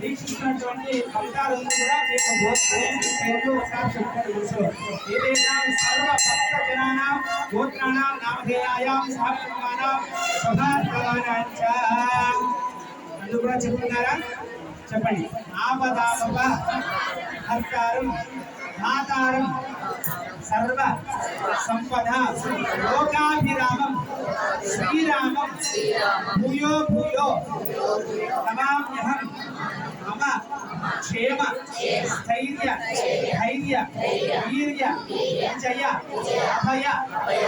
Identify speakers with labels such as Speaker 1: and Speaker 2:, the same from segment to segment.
Speaker 1: వీక్షిస్తున్నటువంటి భక్తాలందరూ కూడా మీకు భోజనం ఒకసారి చెప్తారు తెలుసు ఏదేనాం సర్వ భక్త జనానాం గోత్రాణాం నామధేయాయాం సహకుటుంబానాం స్వభావానాం చ అందరూ కూడా చెప్తున్నారా చెప్పండి ఆపదాప హర్తారం మాతారం సర్వ సంపద లోకాభిరామం శ్రీరామం భూయో భూయో నమామ్యహం మమ క్షేమ స్థైర్య ధైర్య వీర్య విజయ అభయ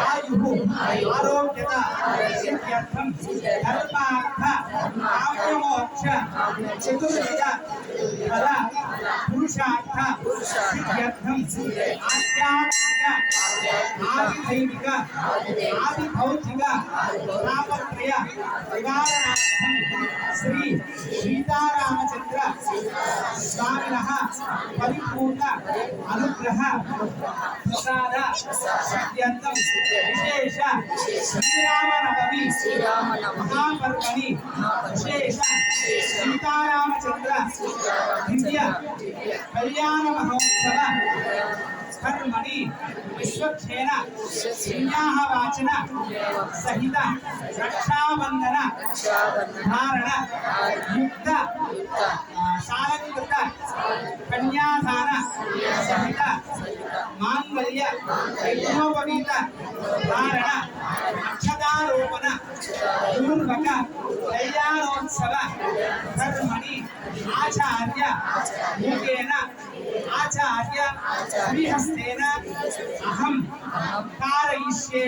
Speaker 1: ఆయు ఆరోగ్యత సిద్ధ్యర్థం ధర్మార్థ కామ్యమోక్ష చతుర్విధ ఫల పురుషార్థ ఆధ్యాత్మిక ఆదిదైవిక ఆదిభౌతిక తాపత్రయ నివారణార్థం శ్రీ సీతారామచంద్ర స్వామినః పరిపూర్ణ అనుగ్రహ ప్రసాద అత్యంతం విశేష శ్రీరామనవమి మహాపర్వణి విశేష సీతారామచంద్ర దివ్య కళ్యాణ మహోత్సవ కర్మణి విశ్వక్షేణ సింహాహ వాచన సహిత రక్షాబంధన ధారణ యుక్త సాలంకృత కన్యాదాన సహిత మాంగళ్య యజ్ఞోపవీత ధారణ అక్షతారోపణ పూర్వక కళ్యాణోత్సవ కర్మణి ఆచార్య మూకేన ఆచార్య శ్రీహస్తేన అహం కారయిష్యే